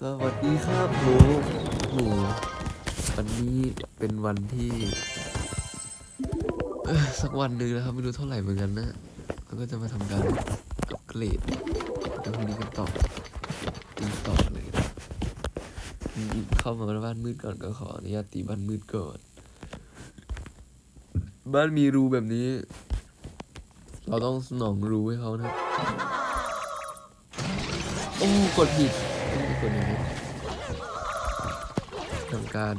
สวัสดีครับผมโหวันนี้เป็นวันที่เอ้อสักวันหนึ่งนะครับไม่รู้เท่าไหร่เหมือนกันนะแล้วก็จะมาทำการอัปเกรดแล้วพรุ่งนี้กันต่อตีต่อเลยนะอืมเข้ามาบ้านมืดก่อนก็ขออนุญาตตีบ้านมืดก่อน บ้านมีรูแบบนี้ เราต้องสนองรูให้เขานะ โอ้ กดผิด อีกคนหนึ่งทำการ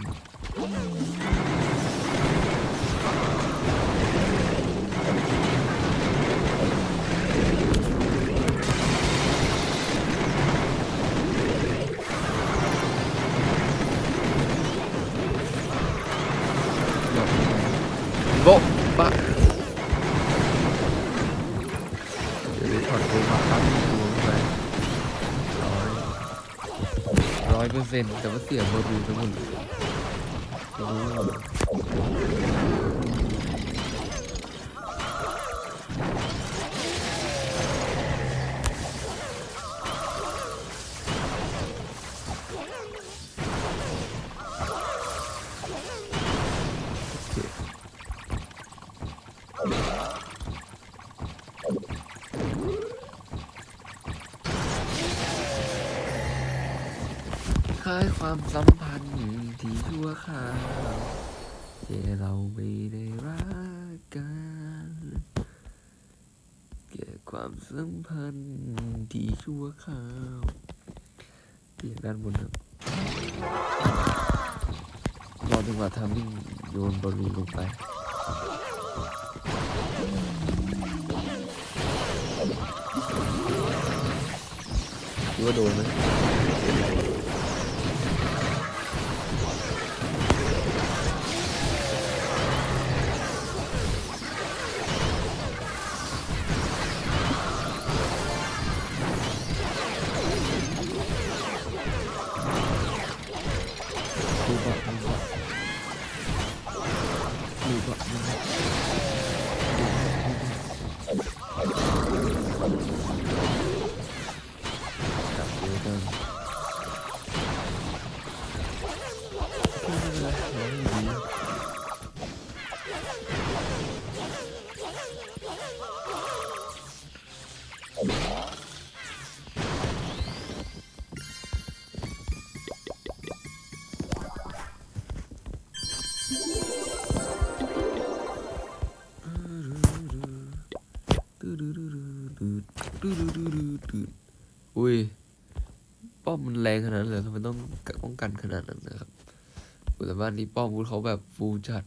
อยเปอร์เซ็นต์แต่ว่าเสียงบอดูทั้งหมดเคล้ายความสัมพันธ์ที่ชั่วคราวแต่เราไม่ได้รักกันแค่ความสัมพันธ์ที่ชั่วคราวเปลี่ยนด้านบนครับรอจังหวะทำมิ่งโยนบอลลูนลงไปคิดว่าโดนไหม จั ป้อมมันแรงขนาดนั้นเลยทำไมต้องป้องกันขนาดนั้นนะครับอุ๊ยแต่บ้านนี้ป้อมเขาแบบฟูจัด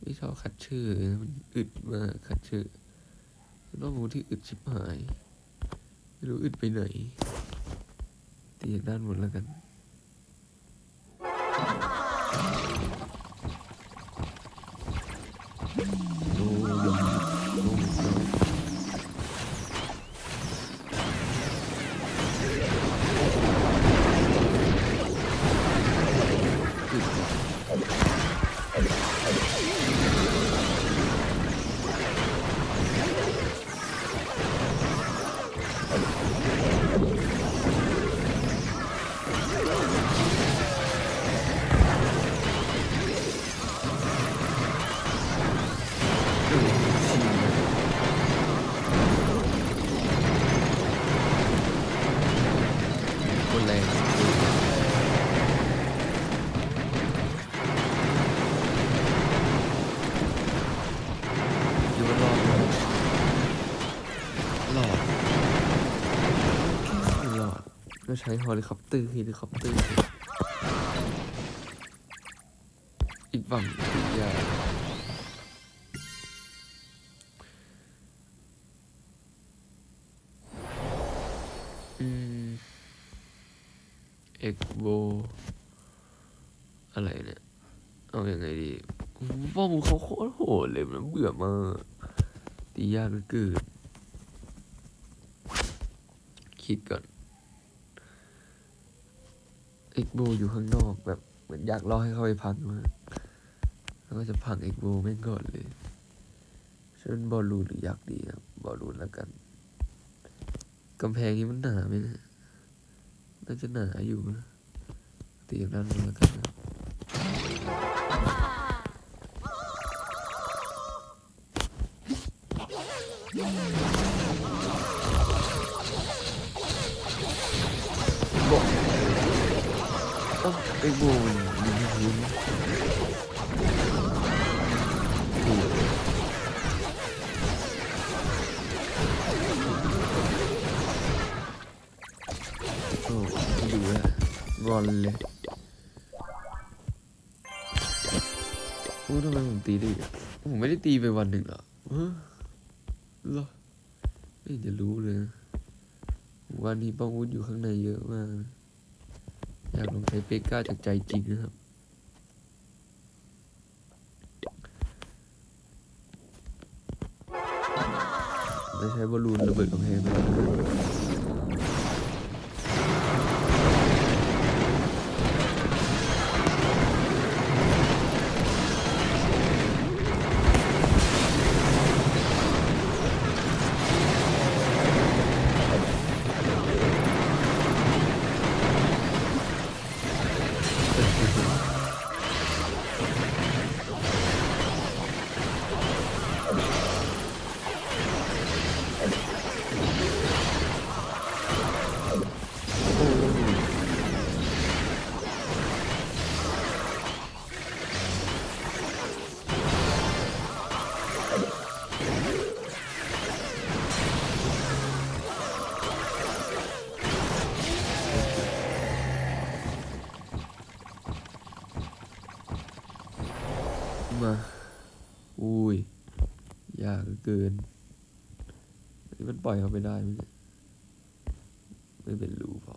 ไม่ชอบคัดชื่อ มันอึดมากคัดชื่อเป็นป้อมที่อึดชิบหาย ไม่รู้อึดไปไหนตีด้านบนแล้วกัน ใช้เฮลิคอปเตอร์เฮลิคอปเตอร์ อีกฝั่งอีกอย่างอืมเอ็กโบอะไรเนี่ย เอาอยัางไงดีโอ้โหป้อมเขาโคตรโหดเลยมันเบื่อมากตียากือเกินคิดก่อน เอ็กโบอยู่ข้างนอกแบบเหมือนอยากล่อให้เขาไปพังมากแล้วก็จะพังเอ็กโบแม่งก่อนเลยฉันบอลลูนหรือยักดีครับบอลลูนแล้วกันกำแพงนี้มันหนาไหมนี่ยน่าจะหนาอยู่นะตีจากด้นบนแล้วกันนะ งอนเลยโอ้ทำไมผมตีได้อีกอะผมไม่ได้ตีไปวันหนึ่งเหรอฮะเหรอไม่เห็นจะรู้เลยนะวันนี้ป้องวุฒอยู่ข้างในเยอะมากนะอยากลองใช้เปก้าจากใจจริงนะครับจะใช้บอลลูนระเบิดกำแพงไปแล้วม อยเขาไปได้ไหมเนี่ยไม่เป็นรูพอ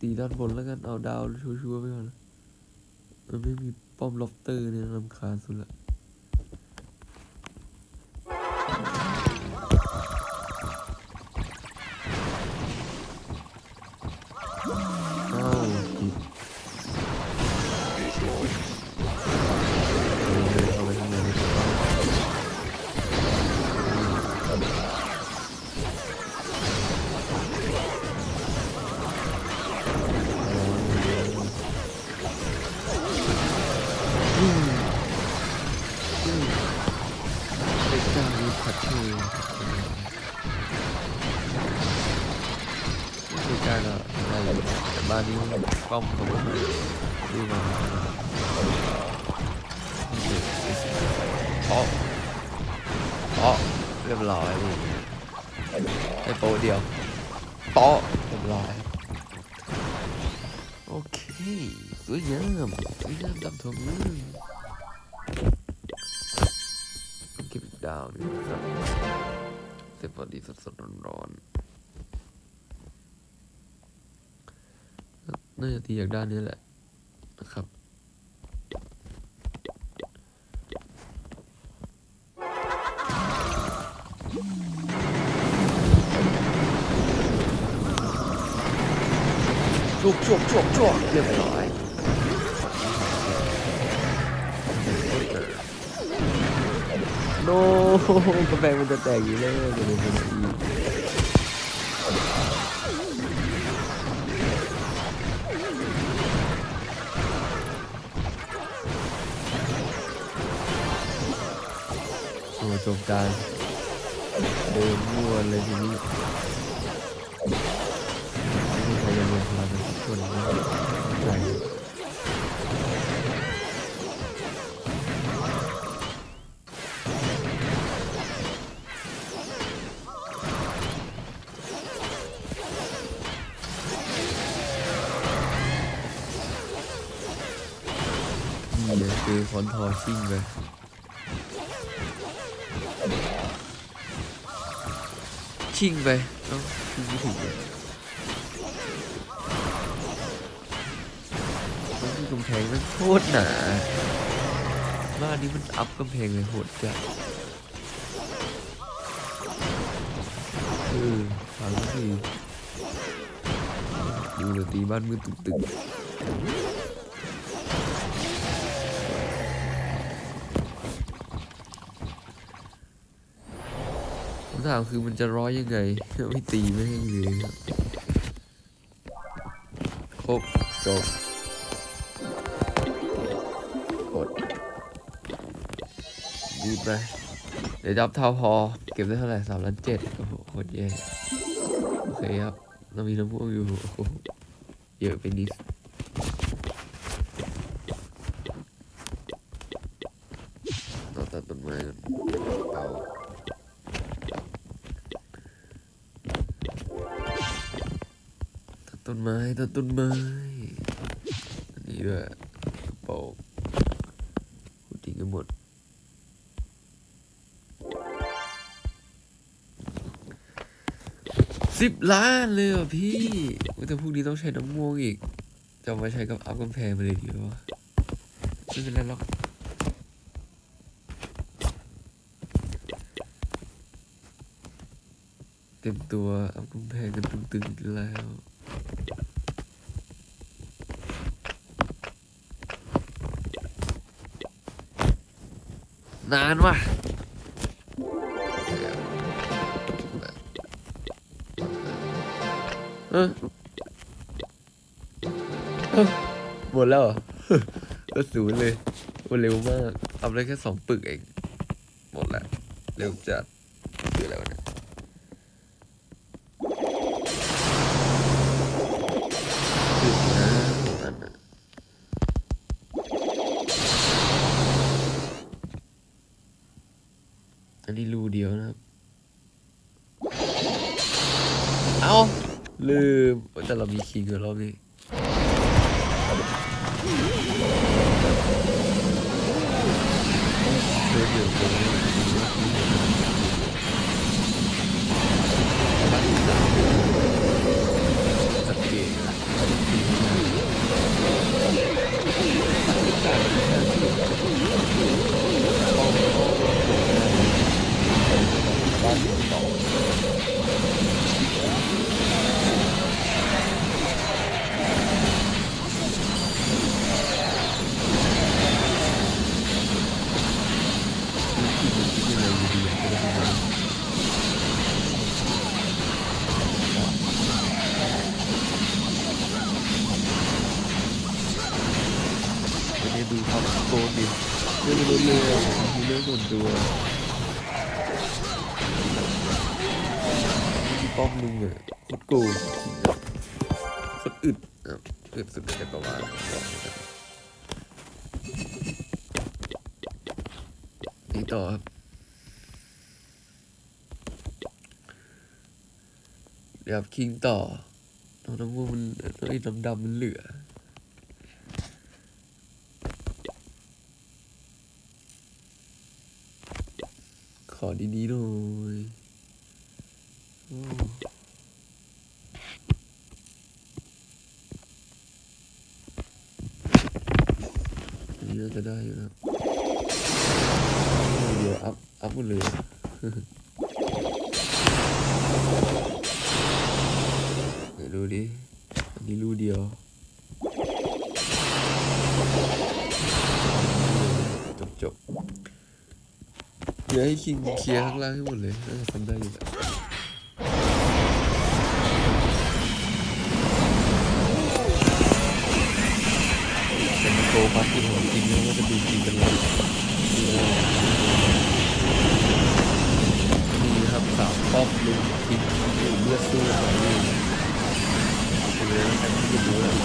ตีด้านบนแล้วกันเอาดาวชัวร์ๆไปก่อนมันไม่มีป้อมล็อบเตอร์เนี่ยรำคาญสุดละ รียบร้อยไอโปเดียวเปเรียบร้อยโอเคสวยงามสวยงามดำทองมือเก็บดาวนึงครับเสร็จพอดีสดๆร้อนๆน่าจะตีจากด้านนี้แหละนะครับ ชุกชุกชุกชุกเรียบร้อยโน้กระแพงมันจะแตกอยู่เลยเดี๋ยวเดี๋ยวเดี๋ยวอีกโอ้จบการ เดินมั่วเลยทีนี้ไม่มีใครจะรวมพลังกันทุกคนนะใช่นี่เลยคือคอนทอชิ่งไป ชิงไปเอ้าชิ่งไม่ถูกเลยมันคือกำแพงมันโคตรหนาบ้านนี้มันอัพกำแพงเลยโหดจัดเออฟังสิดูเลยตีบ้านมือตึกตึกำถามคือมันจะร้อยยังไงไม่ตีไม่ให้เลยครับครบจบกดดีไปเดี๋ยวจับเท่าพอ เก็บได้เท่าไหร่สามล้านเจ็ดโอ้โหโคตรแย่โอเคครับเรามีน้ำม่วงอยู่เยอะไปนิด ต้นไม้ตัดต้นไม้อันนี้ด้วยกระเป๋าพูดทิ้งกันหมดสิบล้านเลยเหรอพี่แต่พวกนี้ต้องใช้น้ำม่วงอีก จะมาใช้กับอัพกำแพงไปเลยดีวะไม่เป็นไรหรอกเต็มตัวอัพกำแพงกันตึงๆอีกแล้ว นานว่ะเออเอ้าหมดแล้วเหรอก็ศูนย์เลยโอ้เร็วมากทำได้แค่สองปึกเอง หมดแล้ว เร็วจัดคืออะไรวะเนี่ย แต่เรามีคิงกับรอบนี้เดินอยู่ตรงนี้ มีเรื่องส่วนตัวมีป้อมลุงอะโคตรโกงคตรอึดอะอึดสุดในจักรวาลนี่ต่อครับเดี๋ยวคิงต่อน้องน้ำม่วงมันไอ้ดำดำมันเหลือ ข อดีๆหน่อยโอ้อันนี้น่าจะได้อยู่นะครับเดี๋ยวอัพ อัพหมดเลยไหนดูดิ อันนี้รูเดียวจบจบ เดี๋ยวให้คิงเคลียร์ข้างล่างให้หมดเลยน่าจะทำได้อยู่แหละเป็นโกบัสที่ของจริงแล้วก็จะดูจริงกันเลยดูแล้วนี่ครับสามป้อมลุงทิ้งเลือดสู้กันไปนี่ไปเลยแล้วกันที่ดูแล้ว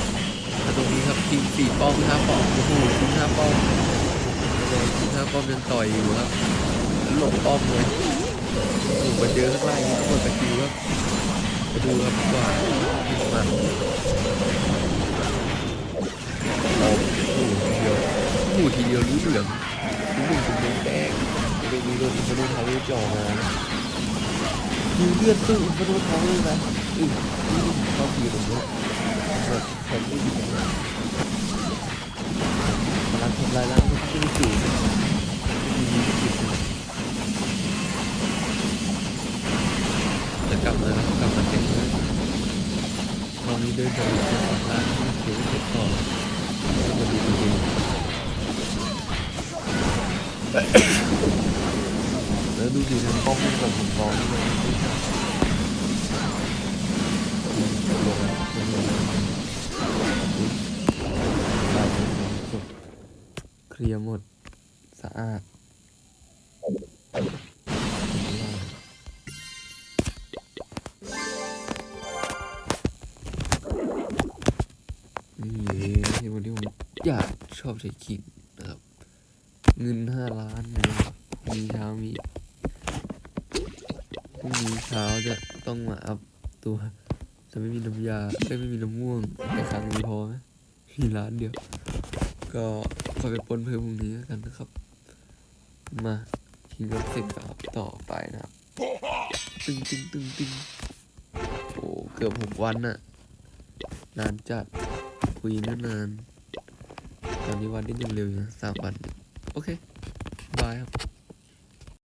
แล้วตรงนี้ครับทิ้งสี่ป้อมห้าป้อมโอ้โหทิ้งห้าป้อมเลยทิ้งห้าป้อมยังต่อยอยู่ครับ หลบป้อมเลยโอ้โหมาเจอข้างล่างนี่ก็หมดสกิลครับมาดูครับว่าพิสมันโอ้โหทีเดียวโอ้โหทีเดียวรู้เหลืองรู้หลืองเป็นเมืองแดงไม่ได้มีโดนอินฟลูทาวเวอร์จ่อมามีเลือดสู้อินฟลูทาวเวอร์นะอือนี่เขาคือตรงนี้แบบแข็งไม่ดีกำลังทำลายล้างทุกที่จู่มีจิตจะ กลับมาแล้วกลับมาเก่งเลยตอนนี้เดินไปจะฝั่งล่างที่เขียวเก็บต่อมาดูดีๆเออแล้วดูสิทางป้อมแบบมังกรเลยเคลียร์หมดสะอาด ที่วันที่ผมอยากชอบใช้ขิงนะครับ เงินห้าล้านนะครับมีเช้ามีพรุ่งนี้เช้าจะต้องมาอัพตัวจะไม่มีน้ำยาไม่มีน้ำม่วงในครั้งนี้พอไหมมีร้านเดียว ก็คอยไปปนเพิ่มพรุ่งนี้กันนะครับ มาทิ้งรถเสร็จก็อัพต่อไปนะครับตึงตึงตึงตึงโอ้เกือบหกวันน่ะนานจัดคุยนิ่นนาน ตอนนี้วันนี้ยังเร็วอยู่สามวัน โอเค บายครับ